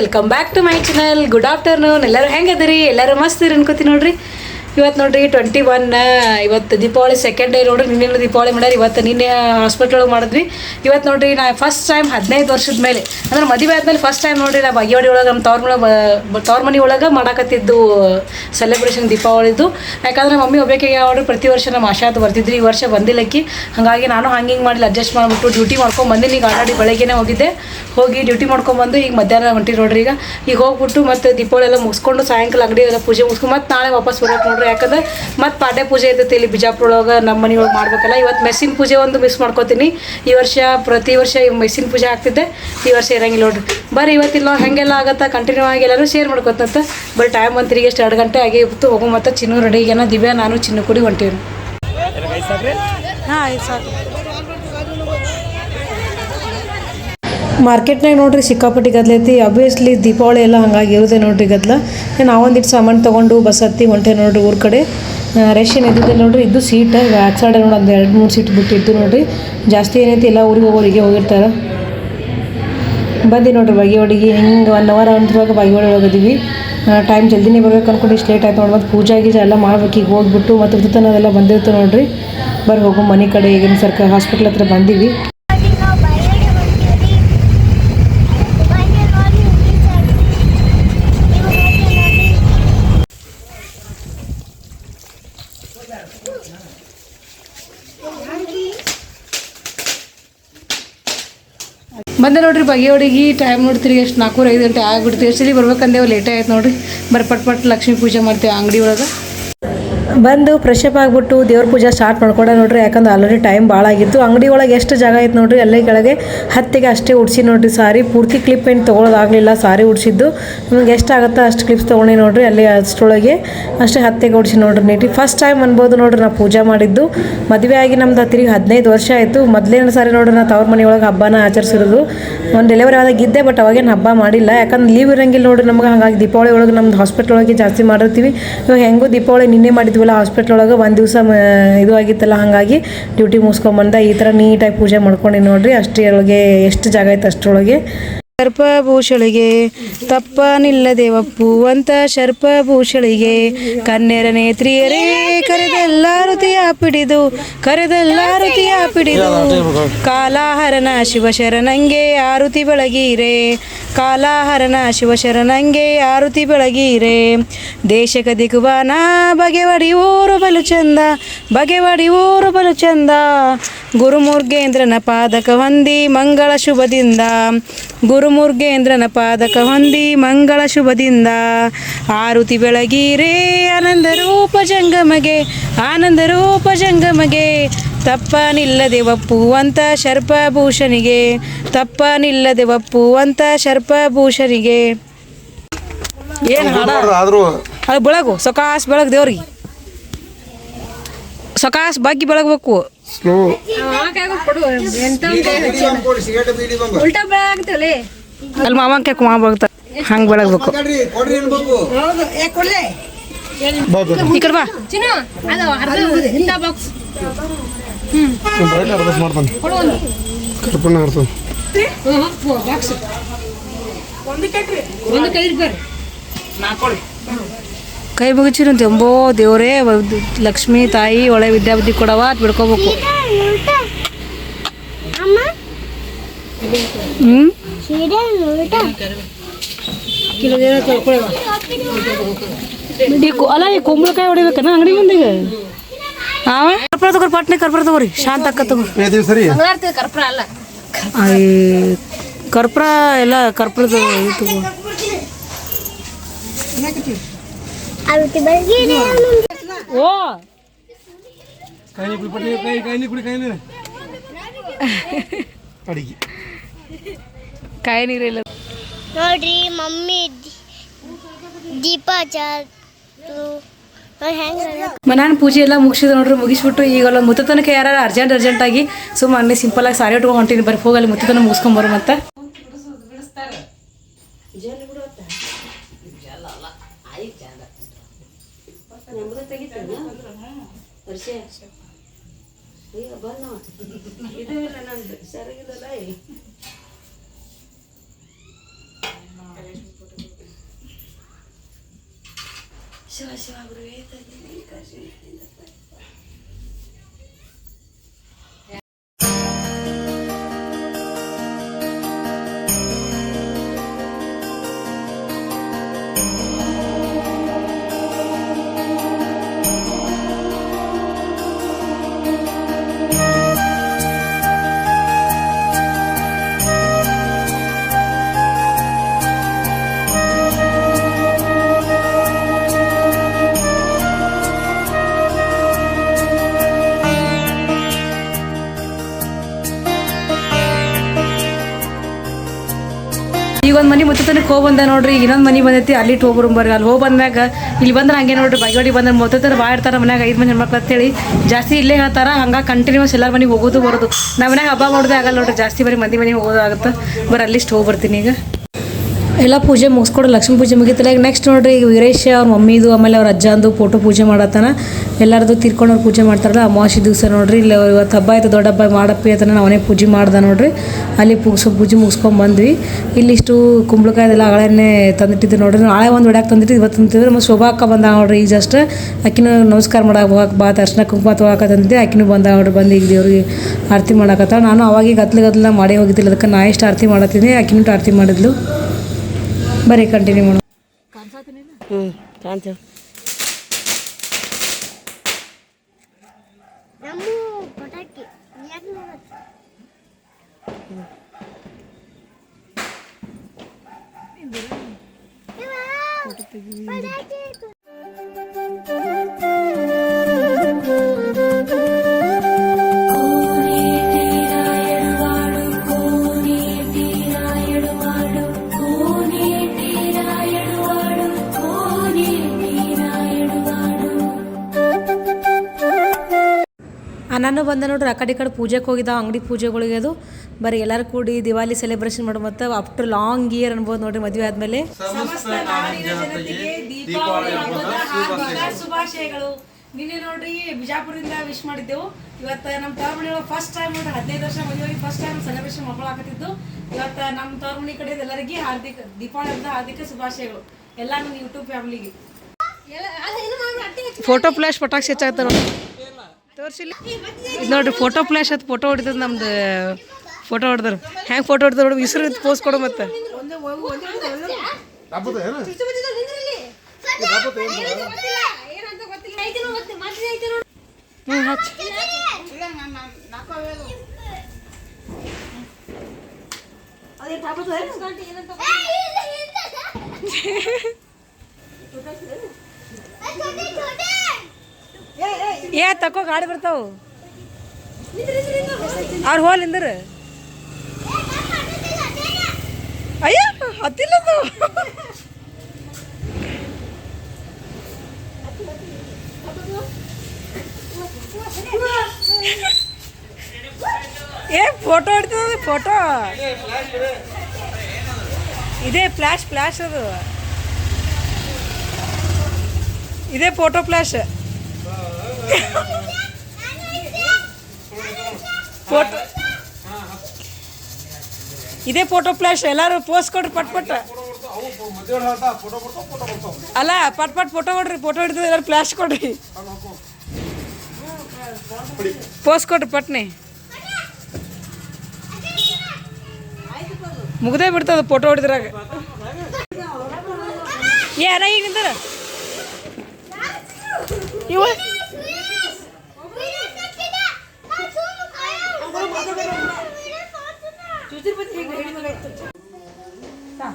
Welcome back to my channel good afternoon ಎಲ್ಲರೂ ಹೆಂಗದಿರಿ? ಎಲ್ಲರೂ ಮಸ್ತ್ ಇರಿ ಅನ್ಕೋತೀನಿ ನೋಡ್ರಿ. ಇವತ್ತು ನೋಡ್ರಿ ಟ್ವೆಂಟಿ ಒನ್ ಇವತ್ತು ದೀಪಾವಳಿ ಸೆಕೆಂಡ್ ಡೇ ನೋಡ್ರಿ, ನಿನ್ನೆ ದೀಪಾವಳಿ ಮಾಡ್ಯಾರ, ಇವತ್ತು ನಿನ್ನೆ ಹಾಸ್ಪಿಟ್ಲ್ ಒಳಗೆ ಮಾಡಿದ್ವಿ. ಇವತ್ತು ನೋಡ್ರಿ ನಾ ಫಸ್ಟ್ ಟೈಮ್ ಹದಿನೈದು ವರ್ಷದ ಮೇಲೆ, ಅಂದ್ರೆ ಮದುವೆ ಆದ್ಮೇಲೆ ಫಸ್ಟ್ ಟೈಮ್ ನೋಡ್ರಿ ನಾ ಬಗೆವಾಡಿ ಒಳಗೆ ನಮ್ಮ ತವ್ರ ತವ್ರ ಮನೆ ಒಳಗೆ ಮಾಡಾಕತ್ತಿದ್ದು ಸೆಲೆಬ್ರೇಷನ್ ದೀಪಾವಳಿದು. ಯಾಕಂದ್ರೆ ಮಮ್ಮಿ ಒಬ್ಬಕ್ಕೆ ಯಾವ್ದು ಪ್ರತಿ ವರ್ಷ ನಮ್ಮ ಆಶಾತ್ ಬರ್ತಿದ್ರಿ, ಈ ವರ್ಷ ಬಂದಿಲ್ಲಕ್ಕಿ. ಹಾಗಾಗಿ ನಾನು ಹಂಗೆ ಹಿಂಗೆ ಅಡ್ಜಸ್ಟ್ ಮಾಡಿಬಿಟ್ಟು ಡ್ಯೂಟಿ ಮಾಡ್ಕೊಂಡು ಬಂದಿನಿ ಈಗ ಆಲ್ರೆಡಿ ಬೆಳಗ್ಗೆನೇ ಹೋಗಿದ್ದೆ. ಹೋಗಿ ಡ್ಯೂಟಿ ಮಾಡ್ಕೊಂಡ್ಬಂದು ಈಗ ಮಧ್ಯಾಹ್ನ ಹೊಂಟಿ ನೋಡ್ರಿ ಈಗ. ಈಗ ಹೋಗ್ಬಿಟ್ಟು ಮತ್ತೆ ದೀಪಾವಳಿ ಎಲ್ಲ ಮುಗಿಸ್ಕೊಂಡು ಸಾಯಂಕಾಲ ಅಂಗಡಿ ಎಲ್ಲ ಪೂಜೆ ಮುಗಿಸ್ಕೊಂಡು ಮತ್ತೆ ನಾಳೆ ವಾಪಸ್ ಬರೋಕೆ ನೋಡ್ರಿ. ಯಾಕಂದ್ರೆ ಮತ್ತೆ ಪಾಡ್ಯ ಪೂಜೆ ಇರ್ತೈತಿ ಇಲ್ಲಿ ಬಿಜಾಪುರ ಒಳಗೆ ನಮ್ಮ ಮನೆಯೊಳಗೆ ಮಾಡ್ಬೇಕಲ್ಲ. ಇವತ್ತು ಮೆಸ್ಸಿನ ಪೂಜೆ ಒಂದು ಮಿಸ್ ಮಾಡ್ಕೋತೀನಿ. ಈ ವರ್ಷ ಪ್ರತಿ ವರ್ಷ ಈ ಮೆಸ್ಸಿನ ಪೂಜೆ ಆಗ್ತಿದ್ದೆ. ಈ ವರ್ಷ ಇರಂಗಿಲ್ಲ ನೋಡ್ರಿ. ಬರೀ ಇವತ್ತಿಲ್ಲ ಹೆಂಗೆಲ್ಲ ಆಗತ್ತಾ ಕಂಟಿನ್ಯೂ ಆಗಿ ಎಲ್ಲರೂ ಶೇರ್ ಮಾಡ್ಕೊತಂತ ಬರೀ ಟೈಮ್ ಒಂದ್ ತಿರುಗಿ ಎಷ್ಟು ಎರಡು ಗಂಟೆ ಆಗಿ ಇತ್ತು ಹೋಗೋ ಮತ್ತೆ. ಚಿನ್ನು ರೆಡಿ ಏನೋ ದಿವ್ಯಾ ನಾನು ಚಿನ್ನು ಕೂಡಿ ಹೊಂಟೀವಿ ಹಾಂ ಆಯ್ತು ಸಾಕು ಮಾರ್ಕೆಟ್ನಾಗ ನೋಡ್ರಿ ಸಿಕ್ಕಾಪಟ್ಟಿ ಗದ್ಲ ಐತಿ. ಅಬ್ವಿಯಸ್ಲಿ ದೀಪಾವಳಿ ಎಲ್ಲ ಹಂಗಾಗಿ ಇರುತ್ತೆ ನೋಡ್ರಿ ಗದ್ಲ. ನಾವೊಂದಿಟ್ಟು ಸಾಮಾನು ತೊಗೊಂಡು ಬಸ್ ಹತ್ತಿ ಹೊಂಟೆ ನೋಡ್ರಿ ಊರ ಕಡೆ. ರಶ್ ಇದ್ದಿದ್ದೆ ನೋಡ್ರಿ. ಇದು ಸೀಟ್ ಬ್ಯಾಕ್ ಸೈಡ್ ನೋಡಿ ಒಂದು ಎರಡು ಮೂರು ಸೀಟ್ ಬಿಟ್ಟಿತ್ತು ನೋಡ್ರಿ. ಜಾಸ್ತಿ ಏನೈತಿ ಎಲ್ಲ ಊರಿಗೆ ಹೋಗೋರಿಗೆ ಹೋಗಿರ್ತಾರೆ. ಬಂದು ನೋಡ್ರಿ ಬಾಗೇವಾಡಿಗೆ. ಹಿಂಗೆ ಒನ್ ಅವರ್ ಅಂದ್ರಾಗ ಬಾಗಿ ಒಳಗೆ ಹೋಗಿದ್ದೀವಿ ಟೈಮ್ ಜಲ್ದಿನೇ ಬರ್ಬೇಕು ಅನ್ಕೊಂಡು ಇಷ್ಟು ಲೇಟ್ ಆಯ್ತು ನೋಡಿ. ಮತ್ತು ಪೂಜೆ ಗೀಜೆ ಎಲ್ಲ ಮಾಡ್ಬೇಕು. ಈಗ ಹೋಗ್ಬಿಟ್ಟು ಮತ್ತು ಅದೆಲ್ಲ ಬಂದಿರ್ತು ನೋಡ್ರಿ. ಬರ್ರಿ ಹೋಗೋ ಮನೆ ಕಡೆ. ಈಗಿನ ಸರ್ಕಾರ ಹಾಸ್ಪಿಟ್ಲ್ ಹತ್ರ ಬಂದೀವಿ ನಾವು ಬಯಲು ಹೋಗ್ತೀವಿ ಬಯಲು ನೋಡಿ ನೀವು ನೋಡಿ ಬಂದೆ ನೋಡ್ರಿ ಬಗೆಯೊಡಿಗೆ ಟೈಮ್ ನೋಡ್ತೀರಿ, ಎಷ್ಟು ನಾಲ್ಕೂರು ಐದು ಗಂಟೆ ಆಗ್ಬಿಡ್ತೀವಿ. ಸಲ ಬರ್ಬೇಕಂದೇವು ಲೇಟ್ ಆಯ್ತು ನೋಡ್ರಿ. ಬರ್ ಪಟ್ ಪಟ್ ಲಕ್ಷ್ಮೀ ಪೂಜೆ ಮಾಡ್ತೀವಿ ಅಂಗಡಿ ಒಳಗೆ. ಬಂದು ಫ್ರೆಶ್ ಅಪ್ ಆಗಿಬಿಟ್ಟು ದೇವ್ರ ಪೂಜೆ ಸ್ಟಾರ್ಟ್ ಮಾಡ್ಕೊಂಡೆ ನೋಡ್ರಿ, ಯಾಕಂದ್ರೆ ಆಲ್ರೆಡಿ ಟೈಮ್ ಭಾಳ ಆಗಿತ್ತು. ಅಂಗಡಿ ಒಳಗೆ ಎಷ್ಟು ಜಾಗ ಐತೆ ನೋಡ್ರಿ, ಅಲ್ಲೇ ಕೆಳಗೆ ಹತ್ತಿಗೆ ಅಷ್ಟೇ ಉಡ್ಸಿ ನೋಡ್ರಿ ಸಾರಿ. ಪೂರ್ತಿ ಕ್ಲಿಪ್ ಏನು ತೊಗೊಳೋದಾಗಲಿಲ್ಲ ಸಾರಿ ಉಡ್ಸಿದ್ದು. ನಿಮ್ಗೆ ಎಷ್ಟು ಆಗುತ್ತೋ ಅಷ್ಟು ಕ್ಲಿಪ್ಸ್ ತೊಗೊಂಡು ನೋಡ್ರಿ, ಅಲ್ಲಿ ಅಷ್ಟರೊಳಗೆ ಅಷ್ಟೇ ಹತ್ತಿಗೆ ಉಡ್ಸಿ ನೋಡ್ರಿ ನೀಟಿ ಫಸ್ಟ್ ಟೈಮ್ ಅನ್ಬೋದು ನೋಡ್ರಿ ನಾ ಪೂಜೆ ಮಾಡಿದ್ದು. ಮದುವೆ ಆಗಿ ನಮ್ದು ತಿರುಗಿ ಹದಿನೈದು ವರ್ಷ ಆಯಿತು. ಮೊದಲೇನು ಸಾರಿ ನೋಡ್ರಿ ನಾ ತವ್ರ ಮನೆ ಒಳಗೆ ಹಬ್ಬನ ಆಚರಿಸಿರೋದು. ಒಂದು ಡೆಲಿವರಿ ಆದಾಗ ಇದ್ದೆ ಬಟ್ ಅವಾಗೇನು ಹಬ್ಬ ಮಾಡಿಲ್ಲ. ಯಾಕಂದ್ರೆ ಲೀವ್ ಇರಂಗಿಲ್ಲ ನೋಡ್ರಿ ನಮ್ಗೆ, ಹಾಗಾಗಿ ದೀಪಾವಳಿ ಒಳಗೆ ನಮ್ದು ಹಾಸ್ಪಿಟ್ಲ್ ಒಳಗೆ ಜಾಸ್ತಿ ಮಾಡಿರ್ತೀವಿ. ಇವಾಗ ಹೆಂಗೂ ದೀಪಾವಳಿ ನಿನ್ನೆ ಮಾಡಿದ್ವಲ್ಲ ಹಾಸ್ಪಿಟ್ಲ್ ಒಳಗೆ ಒಂದು ದಿವಸ ಇದು ಆಗಿತ್ತಲ್ಲ ಹಾಗಾಗಿ ಡ್ಯೂಟಿ ಮುಗಿಸ್ಕೊಂಬಂದ ಈ ಥರ ನೀಟಾಗಿ ಪೂಜೆ ಮಾಡ್ಕೊಂಡು ನೋಡ್ರಿ. ಅಷ್ಟರೊಳಗೆ ಎಷ್ಟು ಜಾಗ ಐತೆ ಅಷ್ಟರೊಳಗೆ. ಸರ್ಪಭೂಷಳಿಗೆ ತಪ್ಪ ನಿಲ್ಲದೇವಪ್ಪು ಅಂತ ಸರ್ಪಭೂಷಳಿಗೆ ಕನ್ನೆರ ನೇತ್ರಿಯರೇ ಕರೆದೆಲ್ಲ ಋತಿಯ ಪಿಡಿದು ಕರೆದೆಲ್ಲ ಋತಿಯ ಪಿಡಿದು. ಕಾಲಾಹರನ ಶಿವಶರಣಂಗೆ ಆರುತಿ ಬೆಳಗೀರೆ ಕಾಲಾಹರನ ಶಿವಶರಣಂಗೆ ಆರುತಿ ಬೆಳಗೀರೆ. ದೇಶಕ ದಿಗುವಾನ ಬಗೆವಡಿ ಊರು ಬಲು ಚಂದ ಬಗೆವಡಿ ಊರು ಬಲು ಚಂದ ಗುರುಮುರ್ಗೇಂದ್ರನ ಪಾದಕ ಹೊಂದಿ ಮಂಗಳ ಶುಭದಿಂದ. ಗುರುಮುರ್ಗೇಂದ್ರನ ಪಾದಕ ಹೊಂದಿ ಮಂಗಳ ಶುಭದಿಂದ. ಆರುತಿ ಬೆಳಗಿರೆ ಆನಂದ ರೂಪ ಜಂಗಮಗೆ ಆನಂದ ರೂಪ ಜಂಗಮಗೆ. ತಪ್ಪ ನಿಲ್ಲದೆ ಒಪ್ಪುವಂತ ಶರ್ಪಭೂಷಣಿಗೆ ತಪ್ಪನಿಲ್ಲದೆ ಒಪ್ಪುವಂತ ಶರ್ಪಭೂಷಣಿಗೆ. ಏನು ಆದರೂ ಅದು ಬೆಳಗು ಸೊಕಾಸ್ ಬೆಳಗ್ ದೇವ್ರಿಗೆ. ಸೊಕಾಸ್ ಬಗ್ಗಿ ಬೆಳಗ್ಬೇಕು. ಸ್ಲೋ. ಅಲ್ಲಿ ಕೇಕು ಮಾವ ಹಂಗೆ ಬೆಳಗ್ಬೇಕು. ಈ ಕಡೆ ಬಾ. ಅರ್ಧ ಮಾಡ್ತಾನೆ ಕರ್ಪಣ್ಣ ಹರ್ತಾನೆ ಕೈ ಮುಗಿಚಿರಂತೆ ಎಂಬೋ ದೇವರೇ ಲಕ್ಷ್ಮೀ ತಾಯಿ ಒಳ್ಳೆ ವಿದ್ಯಾಬುದ್ಧಿ ಕೊಡವ ಅಂತ ಬಿಡ್ಕೋಬೇಕು ಅಮ್ಮ ಹ್ಞೂ ಸೀರೆ ಉಲ್ಟ ಈ ಕು- ಅಲ್ಲ ಈ ಕುಂಬಳಕಾಯಿ ಹೊಡಿಬೇಕನ ಅಂಗಡಿ ಮುಂದಿಗೆ ಹಾಂ ಕರ್ಪೂರ ತಗೋರಿ ಪಟ್ನೆ ಕರ್ಪೂರ ತಗೋರಿ. ಶಾಂತ ಅಕ್ಕ ತಗೋರಿ ಅಲ್ಲ ಸರಿ. ಐ ಕರ್ಪೂರ ಎಲ್ಲ ಕರ್ಪೂರದ ತಗೋ. ಓ! ಕಾಯಿ ನೀರಿಲ್ಲ ನೋಡ್ರಿ ಮಮ್ಮಿ ದೀಪಾ ಹಚ್ಚಾರು ಮನಾನ್ ಪೂಜೆ ಎಲ್ಲ ಮುಗಿಸಿದ್ರು ನೋಡ್ರಿ, ಮುಗಿಸ್ಬಿಟ್ಟು ಈಗ ಅಲ್ಲ ಮುತ್ತತನಕ ಯಾರು ಅರ್ಜೆಂಟ್ ಅರ್ಜೆಂಟಾಗಿ ಸುಮ್ಮನೆ ಸಿಂಪಲ್ ಆಗಿ ಸಾರಿ ಉಟ್ಕೊಂಡು ಹೊಂಟೀನಿ ಬರ್ರಿ ಹೋಗಲ್ಲಿ ಮುತ್ತತನ ಮುಗಿಸ್ಕೊಂಬರು ಮತ್ತೆ Se eu achar uma grueta, eu nem cachorro ainda faz. ಈಗ ಒಂದು ಮನೆ ತನಕ ಹೋಗಿ ಬಂದ ನೋಡ್ರಿ, ಇನ್ನೊಂದು ಮನೆ ಬಂದೈತಿ, ಅಲ್ಲಿ ಹೋಗ್ಬರು ಬರ್ರಿ. ಅಲ್ಲಿ ಹೋಗಿ ಬಂದಾಗ ಇಲ್ಲಿ ಬಂದ್ರೆ ಹಂಗೆ ನೋಡ್ರಿ, ಬಾಗಿವಾಡಿ ಬಂದ್ರೆ ಮುತ್ತತನ ಬಾ ಇರ್ತಾರೆ ಮನ್ಯಾಗ ಐದು ಮಂದಿ ಹೆಣ್ಮಕ್ಳು ಅಂತೇಳಿ. ಜಾಸ್ತಿ ಇಲ್ಲೇ ಹೇಳ್ತಾರೆ, ಹಂಗೆ ಕಂಟಿನ್ಯೂಸ್ ಎಲ್ಲರ ಮನೆಗೆ ಹೋಗೋದು ಬರೋದು. ನಮ್ಮ ಮನ್ಯಾಗ ಹಬ್ಬ ಮಾಡೋದೇ ಆಗಲ್ಲ ನೋಡ್ರಿ, ಜಾಸ್ತಿ ಬರೀ ಮಂದಿ ಮನೆಗೆ ಹೋಗೋದು ಆಗುತ್ತೆ. ಅಲ್ಲಿ ಅಲ್ಲಿಷ್ಟು ಹೋಗಿ ಬರ್ತೀನಿ ಈಗ. ಎಲ್ಲ ಪೂಜೆ ಮುಗಿಸ್ಕೊಡು ಲಕ್ಷ್ಮೀ ಪೂಜೆ ಮುಗಿತಲ್ಲ ಈಗ ನೆಕ್ಸ್ಟ್ ನೋಡ್ರಿ ಈಗ ವೀರೇಶ್ ಅವ್ರ ಮಮ್ಮಿದು, ಆಮೇಲೆ ಅವ್ರ ಅಜ್ಜಂದು ಫೋಟೋ ಪೂಜೆ ಮಾಡತ್ತಾನ. ಎಲ್ಲರದು ತೀರ್ಕೊಂಡವ್ರು ಪೂಜೆ ಮಾಡ್ತಾರಲ್ಲ, ಅಮಾವಾಸ್ಯೆ ದಿವಸ ನೋಡ್ರಿ, ಇಲ್ಲಿ ಇವತ್ತು ಹಬ್ಬ ಆಯ್ತು ದೊಡ್ಡ ಹಬ್ಬ ಮಾಡಪ್ಪಿ ಅಂತ ಅವನೇ ಪೂಜೆ ಮಾಡ್ದೆ ನೋಡ್ರಿ. ಅಲ್ಲಿ ಪೂಗ್ಸೋ ಪೂಜೆ ಮುಗಿಸ್ಕೊಂಡು ಬಂದ್ವಿ. ಇಲ್ಲಿಷ್ಟು ಕುಂಬಳಕಾಯ್ದೆಲ್ಲ ಹಳೆನೇ ತಂದಿಟ್ಟಿದ್ದು ನೋಡ್ರಿ. ನಾಳೆ ಒಂದು ಹೊಡ್ಯಾಕ ತಂದಿಟ್ಟು ಇವತ್ತು ತಂದಿದ್ರು ಮತ್ತು ಶೋಭಾ ಅಕ್ಕ ಬಂದ ನೋಡ್ರಿ ಈಗ ಜಸ್ಟ್ ಆಕಿನೂ ನಮಸ್ಕಾರ ಮಾಡಕ್ಕೆ ಹೋಗಕ್ಕೆ ಬಾ, ಅರ್ಶಿನ ಕುಂಕುಮ ತೊಗೊಳಕ ತಂದಿದ್ದೆ ಆಕಿನೂ ಬಂದ ನೋಡ್ರಿ, ಬಂದು ಈಗ ದೇವ್ರಿಗೆ ಆರತಿ ಮಾಡಕತ್ತ ನಾನು ಅವಾಗ ಗದ್ಲ ಗತ್ಲ ಮಾಡೇ ಹೋಗಿದ್ದಿಲ್ಲ. ಅದಕ್ಕೆ ನಾ ಎಷ್ಟು ಆರತಿ ಮಾಡತ್ತೀನಿ. ಆಕಿನೂ ಆರತಿ ಮಾಡಿದ್ಲು. ಬರೀ ಕಂಟಿನ್ಯೂ ಮಾಡು. ಹ್ಞೂ ಕಾಣ್ತೇವೆ ನಾನು ಬಂದೆ ನೋಡ್ರಿ ಆ ಕಡೆ ಈ ಕಡೆ ಪೂಜೆಗೆ ಹೋಗಿದ್ದ ಅಂಗಡಿ ಪೂಜೆಗಳಿಗೆ ಅದು. ಬರೀ ಎಲ್ಲರೂ ಕೂಡಿ ದಿವಾಲಿ ಸೆಲೆಬ್ರೇಷನ್ ಮಾಡೋ ಮತ್ತು ಆಫ್ಟರ್ ಲಾಂಗ್ ಇಯರ್ ಅನ್ಬೋದು ನೋಡ್ರಿ ಮದುವೆ ಆದಮೇಲೆ. ಶುಭಾಶಯಗಳು. ನಿನ್ನೆ ನೋಡ್ರಿ ಬಿಜಾಪುರದಿಂದ ವಿಶ್ ಮಾಡಿದ್ದೆವು. ಇವತ್ತು ನಮ್ಮ ತವರ್ಮನೆ ಫಸ್ಟ್ ಟೈಮ್ ನೋಡ್ರಿ ಹದಿನೈದು ವರ್ಷ ಮದುವೆ ಫಸ್ಟ್ ಟೈಮ್ ಸೆಲೆಬ್ರೇಷನ್ ಮಾಡ್ಕೊಳಕತ್ತಿದ್ದು ಇವತ್ತು ನಮ್ಮ ತವರ್ಮನೆ ಕಡೆ ಎಲ್ಲರಿಗೆ ಹಾರ್ದಿಕ ದೀಪಾವಳಿ ಹಬ್ಬದ ಹಾರ್ದಿಕ ಶುಭಾಶಯಗಳು. ಎಲ್ಲ ನಮ್ಮ ಯೂಟ್ಯೂಬ್ ಫ್ಯಾಮಿಲಿಗೆ ಫೋಟೋ ಫ್ಲಾಶ್ ಪಟಾಕ್ಷಿ ಹೆಚ್ಚಾಗ್ತಾರ ತೋರಿಸಿಲ್ಲ. ಇದು ನೋಡ್ರಿ ಫೋಟೋ ಫ್ಲಾಶ್ ಅದು ಫೋಟೋ ಹೊಡಿತದ ನಮ್ದು ಫೋಟೋ ಹೊಡೆದ್ರು. ಹೆಂಗೆ ಫೋಟೋ ಹೊಡ್ದಾರ ನೋಡಿ ಹೆಸರು ಪೋಸ್ ಕೊಡು ಮತ್ತೆ. ಹಚ್ಚ ಏ, ತಕೋ, ಗಾಡಿ ಬರ್ತಾವು. ಅವ್ರು ಹೋಲ್ ಇಂದ್ರ ಅಯ್ಯ, ಹತ್ತಿಲ್ಲ ಏ, ಫೋಟೋ ಹಿಡ್ತದ, ಫೋಟೋ. ಇದೇ ಫ್ಲ್ಯಾಶ್ ಫ್ಲ್ಯಾಶ್ ಅದು. ಇದೇ ಫೋಟೋ ಫ್ಲಾಶ್. ಫೋಟೋ. ಇದೇ ಫೋಟೋ ಫ್ಲಾಶ್, ಎಲ್ಲರೂ ಪೋಸ್ ಕೊಡ್ರಿ, ಪಟ್ ಪಟ್. ಅಲ್ಲ, ಪಟ್ ಪಟ್ ಫೋಟೋ ಕೊಡ್ರಿ, ಫೋಟೋ ಹಿಡಿದ್ರೆ ಎಲ್ಲರೂ ಫ್ಲಾಶ್ ಕೊಡ್ರಿ. ಪೋಸ್ ಕೊಡ್ರಿ, ಪಟ್ನೆ. ಮುಗ್ದೇ ಬಿಡ್ತದ ಫೋಟೋ ಹೊಡೆದ್ರಾಗ. ಏನ ಈಗ ನಿಂತಾರ. ಇವ ಏ ಸುಸುಪತ್ರಿ ಒಯ್ದು ಕೂತಾಕಿ ಹಾಂ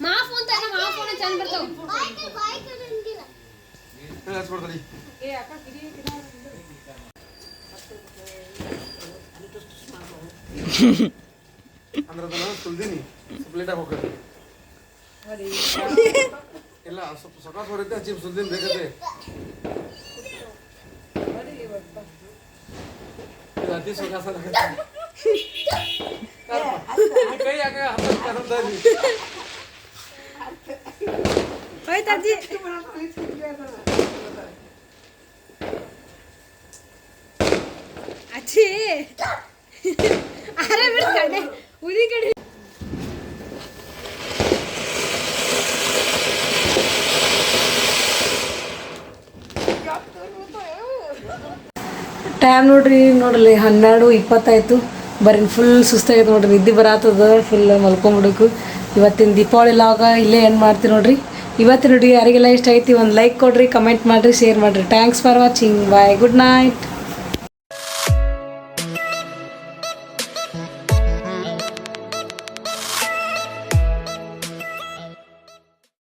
ಮಾ ಫೋನ್ ತಾನೆ ಮಾ ಫೋನ್ ಚಂದ ಬರ್ತಾವ ಅಂದ್ರೆ ಅದನ್ನ ಸುಲ್ದಿನಿ ಸಪ್ಲೇಟ್ ಆಗಿ ಇಲ್ಲ ಸ್ವಲ್ಪ ಸಕಾಸ ಹೊರೈತೆ ಚಿಪ್ ಸುಲ್ದಿನ ಬೇಕತ್ತೆ ಅತಿ ಸಕಾಸ ಅಚ್ಚಿ ಅರೆ ಬಿಡು ಕಡೆ ಉದಿ ಕಡೆ ಟೈಮ್ ನೋಡ್ರಿ ನೋಡಲಿ ಹನ್ನೆರಡು ಇಪ್ಪತ್ತಾಯ್ತು. ಬರೀ ಫುಲ್ ಸುಸ್ತಾಗೈತೆ ನೋಡ್ರಿ. ನಿದ್ದೆ ಬರತ್ತದ ಫುಲ್ ಮಲ್ಕೊಂಬಿಡಕು ಇವತ್ತಿನ ದೀಪಾವಳಿ ಲಾಗ ಇಲ್ಲೇ ಏನು ಮಾಡ್ತೀವಿ ನೋಡ್ರಿ. ಇವತ್ತಿನ ಹುಡುಗಿ ಯಾರಿಗೆಲ್ಲ ಇಷ್ಟ ಐತಿ ಒಂದು ಲೈಕ್ ಕೊಡ್ರಿ ಕಮೆಂಟ್ ಮಾಡಿರಿ ಶೇರ್ ಮಾಡಿರಿ. Thanks for watching bye good night